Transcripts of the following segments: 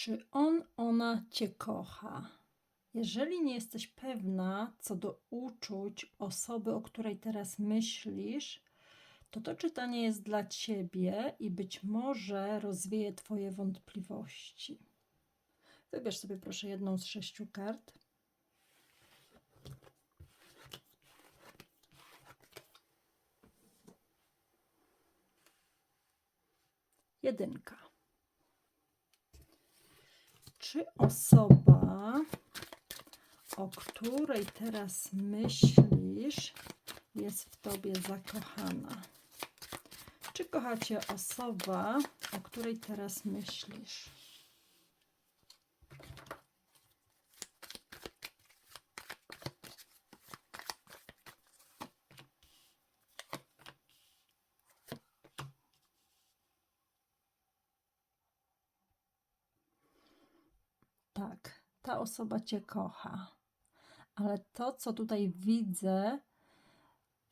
Czy on, ona cię kocha? Jeżeli nie jesteś pewna co do uczuć osoby, o której teraz myślisz, to to czytanie jest dla ciebie i być może rozwieje twoje wątpliwości. Wybierz sobie proszę jedną z sześciu kart. Jedynka. Czy osoba, o której teraz myślisz, jest w tobie zakochana? Czy kocha cię osoba, o której teraz myślisz? Tak, ta osoba cię kocha. Ale to, co tutaj widzę,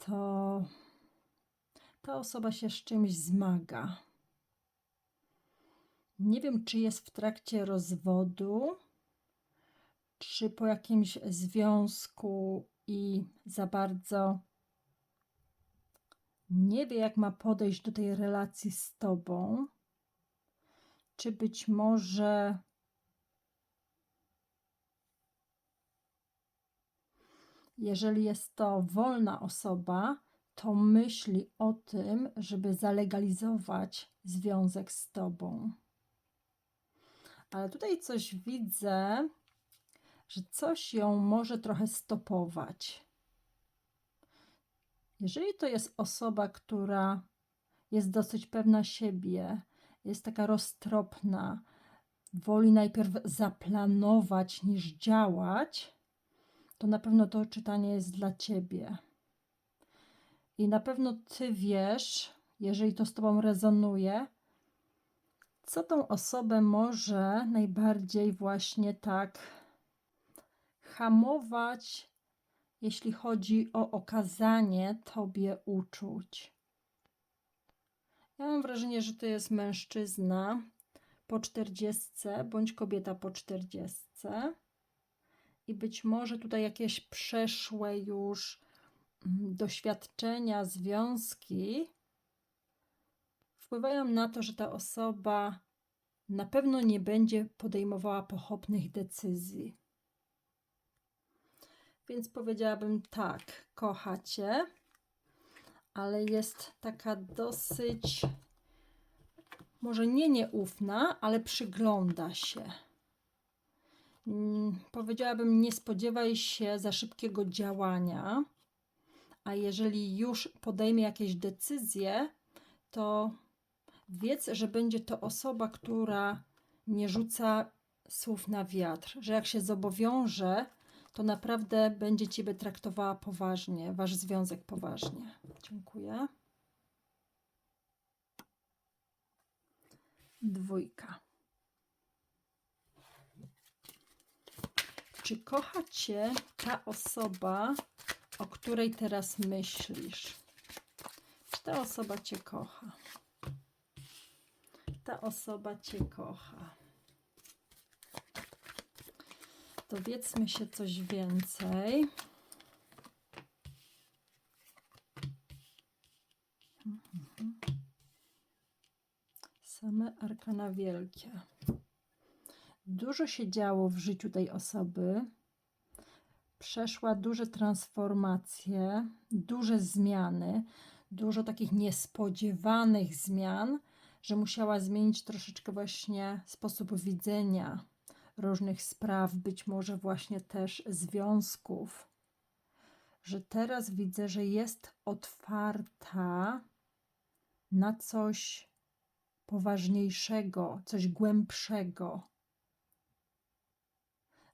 to ta osoba się z czymś zmaga. Nie wiem, czy jest w trakcie rozwodu, czy po jakimś związku i za bardzo nie wie, jak ma podejść do tej relacji z tobą, czy być może jeżeli jest to wolna osoba, to myśli o tym, żeby zalegalizować związek z tobą. Ale tutaj coś widzę, że coś ją może trochę stopować. Jeżeli to jest osoba, która jest dosyć pewna siebie, jest taka roztropna, woli najpierw zaplanować niż działać, to na pewno to czytanie jest dla ciebie. I na pewno ty wiesz, jeżeli to z tobą rezonuje, co tą osobę może najbardziej właśnie tak hamować, jeśli chodzi o okazanie tobie uczuć. Ja mam wrażenie, że to jest mężczyzna po czterdziestce bądź kobieta po czterdziestce i być może tutaj jakieś przeszłe już mm, doświadczenia, związki wpływają na to, że ta osoba na pewno nie będzie podejmowała pochopnych decyzji. Więc powiedziałabym tak, kochacie, ale jest taka dosyć, może nie nieufna, ale przygląda się. Mm, powiedziałabym, nie spodziewaj się za szybkiego działania, a jeżeli już podejmie jakieś decyzje, to wiedz, że będzie to osoba, która nie rzuca słów na wiatr, że jak się zobowiąże, to naprawdę będzie Ciebie traktowała poważnie, Wasz związek poważnie. Dziękuję. Dwójka. Czy kocha Cię ta osoba, o której teraz myślisz? Czy ta osoba Cię kocha? Ta osoba Cię kocha. Dowiedzmy się coś więcej. Same arkana wielkie. Dużo się działo w życiu tej osoby. Przeszła duże transformacje, duże zmiany, dużo takich niespodziewanych zmian, że musiała zmienić troszeczkę właśnie sposób widzenia różnych spraw, być może właśnie też związków. Że teraz widzę, że jest otwarta na coś poważniejszego, coś głębszego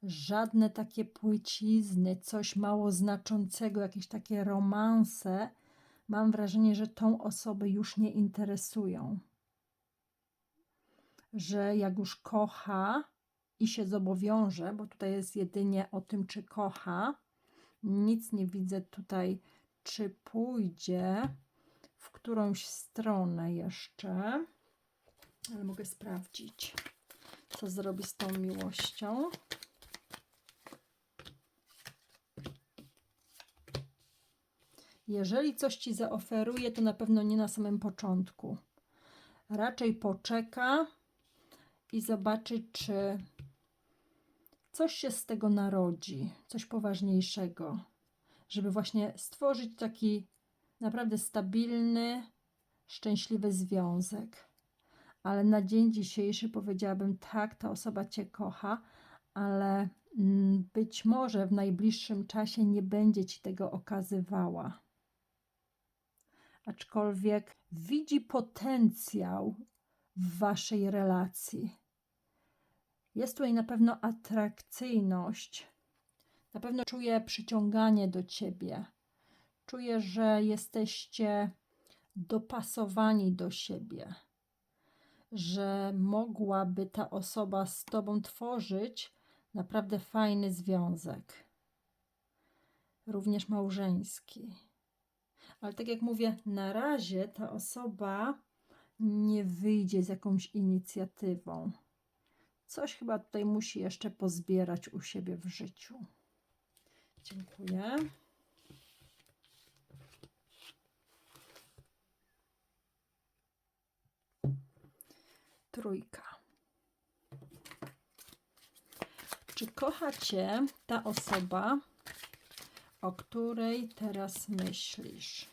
żadne takie płycizny, coś mało znaczącego, jakieś takie romanse, mam wrażenie, że tą osobę już nie interesują. Że jak już kocha i się zobowiąże, bo tutaj jest jedynie o tym, czy kocha, nic nie widzę tutaj, czy pójdzie w którąś stronę jeszcze, ale mogę sprawdzić. co zrobi z tą miłością. Jeżeli coś ci zaoferuje, to na pewno nie na samym początku. Raczej poczeka i zobaczy, czy coś się z tego narodzi, coś poważniejszego, żeby właśnie stworzyć taki naprawdę stabilny, szczęśliwy związek. Ale na dzień dzisiejszy powiedziałabym tak, ta osoba cię kocha, ale mm, być może w najbliższym czasie nie będzie ci tego okazywała. Aczkolwiek widzi potencjał w waszej relacji. Jest tutaj na pewno atrakcyjność. Na pewno czuje przyciąganie do ciebie. Czuje, że jesteście dopasowani do siebie. Że mogłaby ta osoba z tobą tworzyć naprawdę fajny związek. Również małżeński. Ale tak jak mówię, na razie ta osoba nie wyjdzie z jakąś inicjatywą. Coś chyba tutaj musi jeszcze pozbierać u siebie w życiu. Dziękuję. Trójka. Czy kocha cię ta osoba, o której teraz myślisz?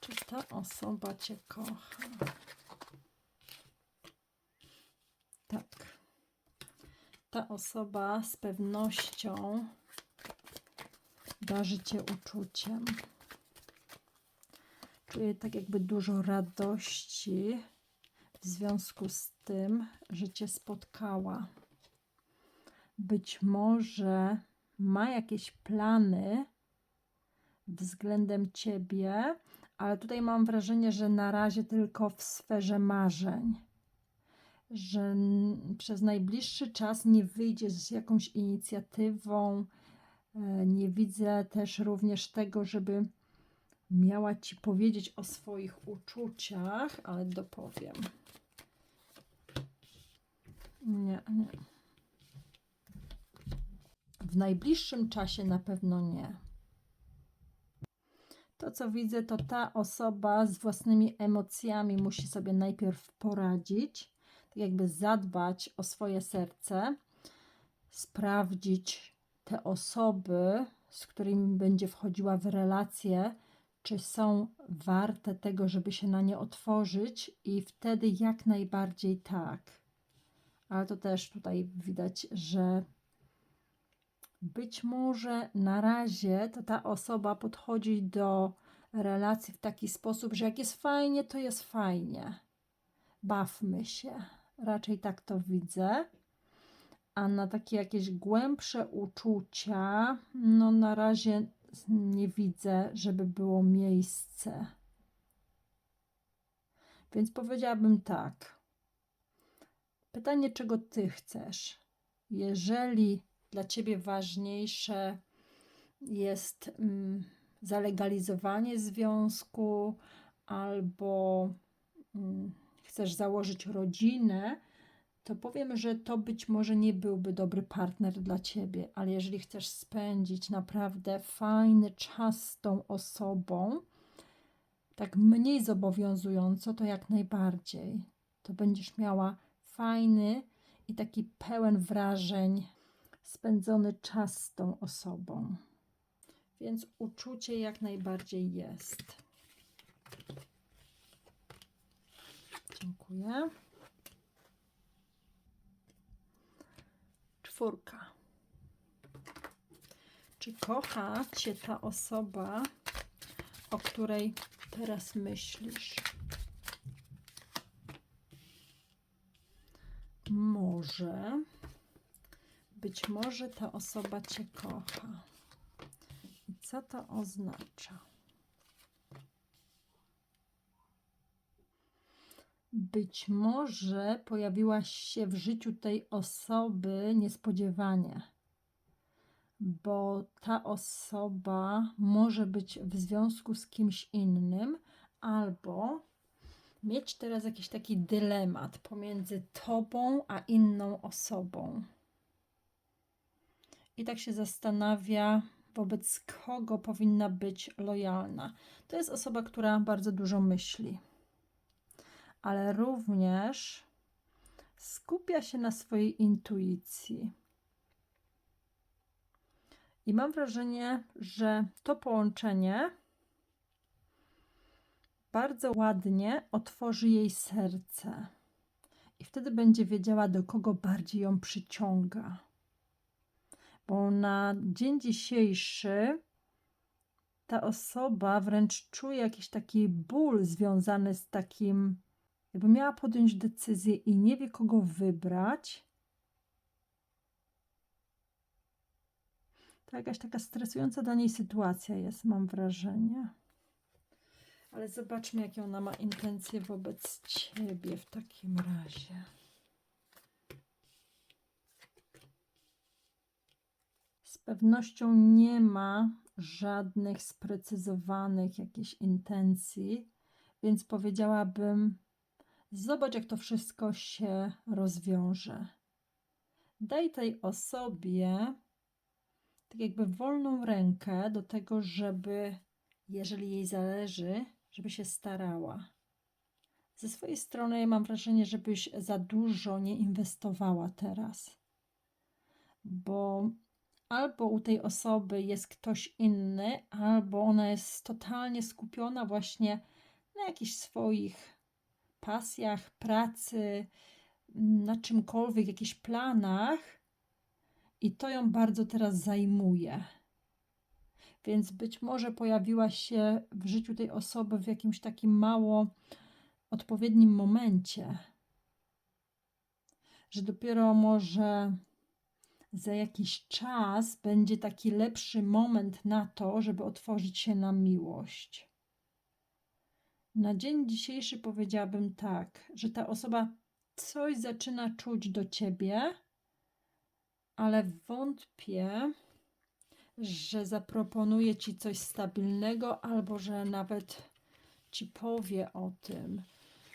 Czy ta osoba cię kocha? Tak. Ta osoba z pewnością darzy cię uczuciem. Czuję tak jakby dużo radości w związku z tym, że cię spotkała. Być może ma jakieś plany względem ciebie, ale tutaj mam wrażenie, że na razie tylko w sferze marzeń. Że przez najbliższy czas nie wyjdzie z jakąś inicjatywą. E, Nie widzę też również tego, żeby miała ci powiedzieć o swoich uczuciach, ale dopowiem. Nie, nie. W najbliższym czasie na pewno nie. To, co widzę, to ta osoba z własnymi emocjami musi sobie najpierw poradzić, tak jakby zadbać o swoje serce, sprawdzić te osoby, z którymi będzie wchodziła w relacje, czy są warte tego, żeby się na nie otworzyć, i wtedy jak najbardziej tak. Ale to też tutaj widać, że być może na razie to ta osoba podchodzi do relacji w taki sposób, że jak jest fajnie, to jest fajnie. Bawmy się. Raczej tak to widzę. A na takie jakieś głębsze uczucia, no na razie nie widzę, żeby było miejsce. Więc powiedziałabym tak. Pytanie, czego ty chcesz? Jeżeli dla ciebie ważniejsze jest mm, zalegalizowanie związku, albo mm, chcesz założyć rodzinę, to powiem, że to być może nie byłby dobry partner dla ciebie, ale jeżeli chcesz spędzić naprawdę fajny czas z tą osobą, tak mniej zobowiązująco, to jak najbardziej. To będziesz miała fajny i taki pełen wrażeń spędzony czas z tą osobą. Więc uczucie jak najbardziej jest. Dziękuję. Czwórka. Czy kocha cię ta osoba, o której teraz myślisz? Może. Być może ta osoba cię kocha. I co to oznacza? Być może pojawiłaś się w życiu tej osoby niespodziewanie, bo ta osoba może być w związku z kimś innym, albo mieć teraz jakiś taki dylemat pomiędzy tobą a inną osobą. I tak się zastanawia, wobec kogo powinna być lojalna. To jest osoba, która bardzo dużo myśli, ale również skupia się na swojej intuicji. I mam wrażenie, że to połączenie bardzo ładnie otworzy jej serce. I wtedy będzie wiedziała, do kogo bardziej ją przyciąga. Bo na dzień dzisiejszy ta osoba wręcz czuje jakiś taki ból związany z takim, jakby miała podjąć decyzję i nie wie, kogo wybrać. To jakaś taka stresująca dla niej sytuacja jest, mam wrażenie. Ale zobaczmy, jakie ona ma intencje wobec ciebie w takim razie. Pewnością nie ma żadnych sprecyzowanych jakichś intencji, więc powiedziałabym: zobacz, jak to wszystko się rozwiąże. Daj tej osobie tak jakby wolną rękę do tego, żeby, jeżeli jej zależy, żeby się starała. Ze swojej strony mam wrażenie, żebyś za dużo nie inwestowała teraz, bo albo u tej osoby jest ktoś inny, albo ona jest totalnie skupiona właśnie na jakichś swoich pasjach, pracy, na czymkolwiek, jakichś planach, i to ją bardzo teraz zajmuje. Więc być może pojawiła się w życiu tej osoby w jakimś takim mało odpowiednim momencie, że dopiero może za jakiś czas będzie taki lepszy moment na to, żeby otworzyć się na miłość. Na dzień dzisiejszy powiedziałabym tak, że ta osoba coś zaczyna czuć do ciebie, ale wątpię, że zaproponuje ci coś stabilnego, albo że nawet ci powie o tym,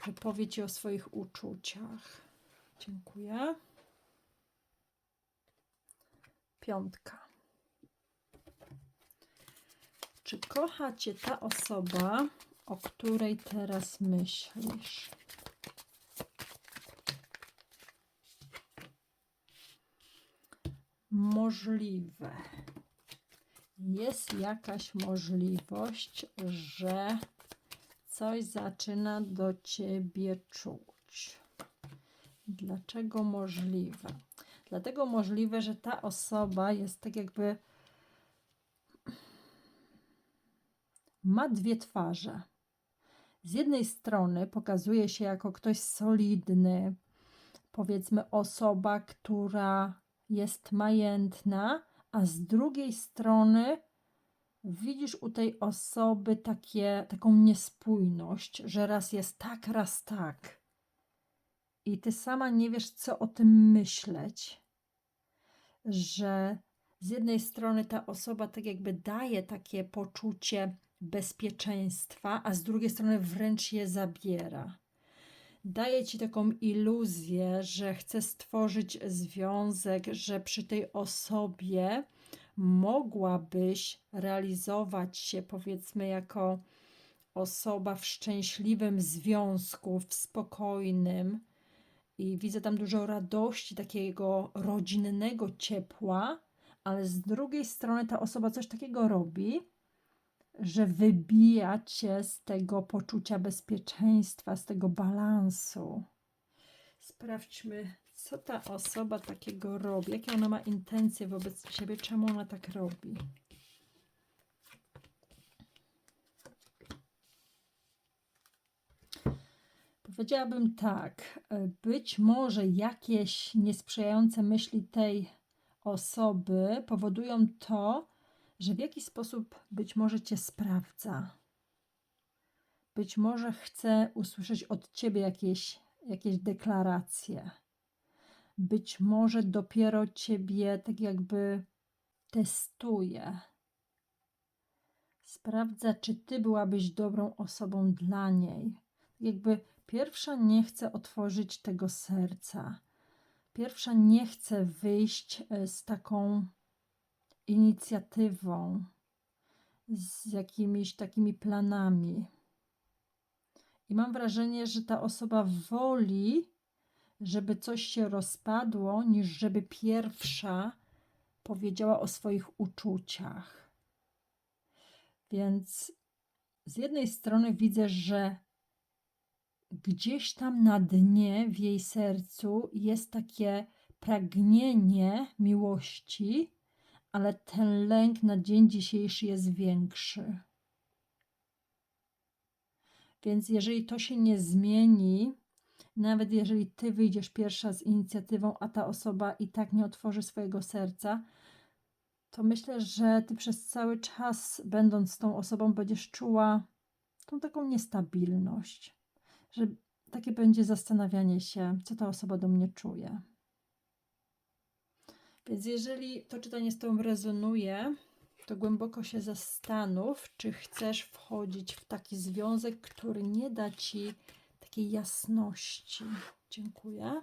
że powie ci o swoich uczuciach. Dziękuję. Piątka. Czy kocha cię ta osoba, o której teraz myślisz? możliwe. Jest jakaś możliwość, że coś zaczyna do ciebie czuć. Dlaczego możliwe? Dlatego możliwe, że ta osoba jest tak jakby ma dwie twarze. Z jednej strony pokazuje się jako ktoś solidny, powiedzmy osoba, która jest majętna, a z drugiej strony widzisz u tej osoby takie, taką niespójność, że raz jest tak, raz tak. I ty sama nie wiesz, co o tym myśleć. Że z jednej strony ta osoba tak jakby daje takie poczucie bezpieczeństwa, a z drugiej strony wręcz je zabiera daje ci taką iluzję, że chce stworzyć związek, że przy tej osobie mogłabyś realizować się, powiedzmy, jako osoba w szczęśliwym związku, w spokojnym. I widzę tam dużo radości, takiego rodzinnego ciepła, ale z drugiej strony ta osoba coś takiego robi, że wybija cię z tego poczucia bezpieczeństwa, z tego balansu. Sprawdźmy, co ta osoba takiego robi, jakie ona ma intencje wobec siebie, czemu ona tak robi. Powiedziałabym tak, być może jakieś niesprzyjające myśli tej osoby powodują to, że w jakiś sposób być może Cię sprawdza. Być może chce usłyszeć od Ciebie jakieś, jakieś deklaracje. Być może dopiero Ciebie tak jakby testuje. Sprawdza, czy Ty byłabyś dobrą osobą dla niej. Tak jakby Pierwsza nie chce otworzyć tego serca. Pierwsza nie chce wyjść e, z taką inicjatywą, z jakimiś takimi planami. I mam wrażenie, że ta osoba woli, żeby coś się rozpadło, niż żeby pierwsza powiedziała o swoich uczuciach. Więc z jednej strony widzę, że gdzieś tam na dnie w jej sercu jest takie pragnienie miłości, ale ten lęk na dzień dzisiejszy jest większy. Więc jeżeli to się nie zmieni, nawet jeżeli ty wyjdziesz pierwsza z inicjatywą, a ta osoba i tak nie otworzy swojego serca, to myślę, że ty przez cały czas, będąc tą osobą, będziesz czuła tą taką niestabilność, że takie będzie zastanawianie się, co ta osoba do mnie czuje. Więc jeżeli to czytanie z Tobą rezonuje, to głęboko się zastanów, czy chcesz wchodzić w taki związek, który nie da Ci takiej jasności. Dziękuję.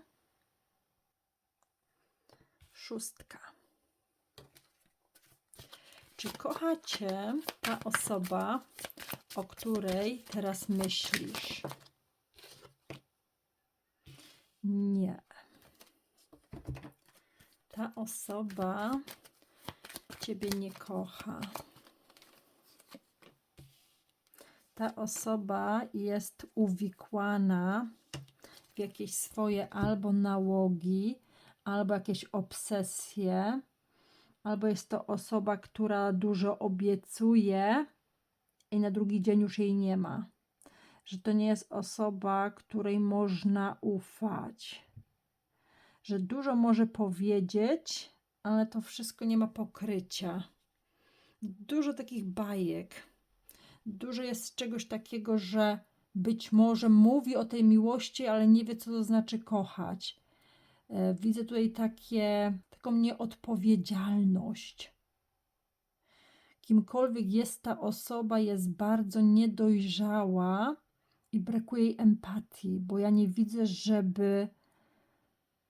Szóstka. Czy kocha Cię ta osoba, o której teraz myślisz? Nie. Ta osoba Ciebie nie kocha. Ta osoba jest uwikłana w jakieś swoje albo nałogi, albo jakieś obsesje, albo jest to osoba, która dużo obiecuje i na drugi dzień już jej nie ma. Że to nie jest osoba, której można ufać. Że dużo może powiedzieć, ale to wszystko nie ma pokrycia. Dużo takich bajek. Dużo jest czegoś takiego, że być może mówi o tej miłości, ale nie wie, co to znaczy kochać. E, widzę tutaj takie, taką nieodpowiedzialność. Kimkolwiek jest ta osoba, jest bardzo niedojrzała i brakuje jej empatii, bo ja nie widzę, żeby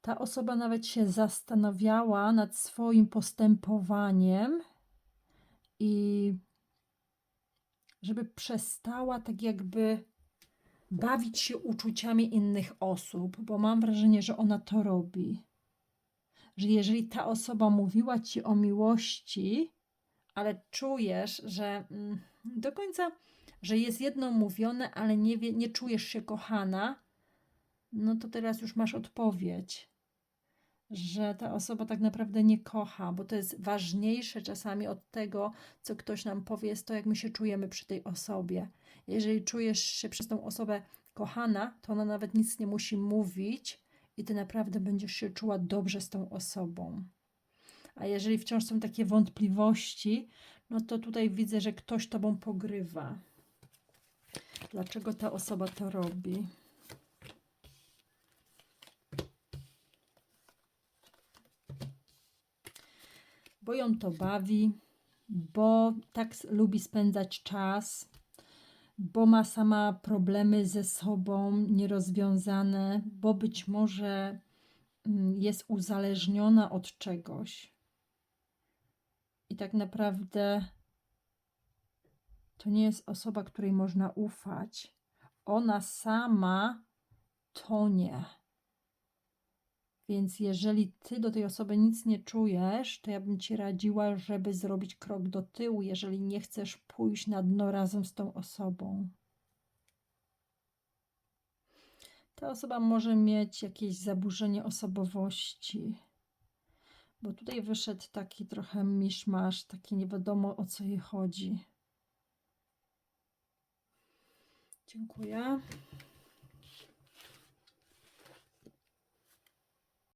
ta osoba nawet się zastanawiała nad swoim postępowaniem i żeby przestała tak jakby bawić się uczuciami innych osób, bo mam wrażenie, że ona to robi. Że jeżeli ta osoba mówiła ci o miłości, ale czujesz, że mm, do końca, że jest jedno mówione, ale nie, wie, nie czujesz się kochana, no to teraz już masz odpowiedź że ta osoba tak naprawdę nie kocha, bo to jest ważniejsze czasami od tego, co ktoś nam powie, jest to, jak my się czujemy przy tej osobie. Jeżeli czujesz się przez tą osobę kochana, to ona nawet nic nie musi mówić i ty naprawdę będziesz się czuła dobrze z tą osobą. A jeżeli wciąż są takie wątpliwości, no to tutaj widzę, że ktoś tobą pogrywa. Dlaczego ta osoba to robi? bo ją to bawi, bo tak lubi spędzać czas, bo ma sama problemy ze sobą nierozwiązane, bo być może mm, jest uzależniona od czegoś. I tak naprawdę to nie jest osoba, której można ufać. Ona sama tonie więc jeżeli ty do tej osoby nic nie czujesz, to ja bym ci radziła, żeby zrobić krok do tyłu, jeżeli nie chcesz pójść na dno razem z tą osobą. Ta osoba może mieć jakieś zaburzenie osobowości, bo tutaj wyszedł taki trochę miszmasz, taki nie wiadomo o co jej chodzi. Dziękuję.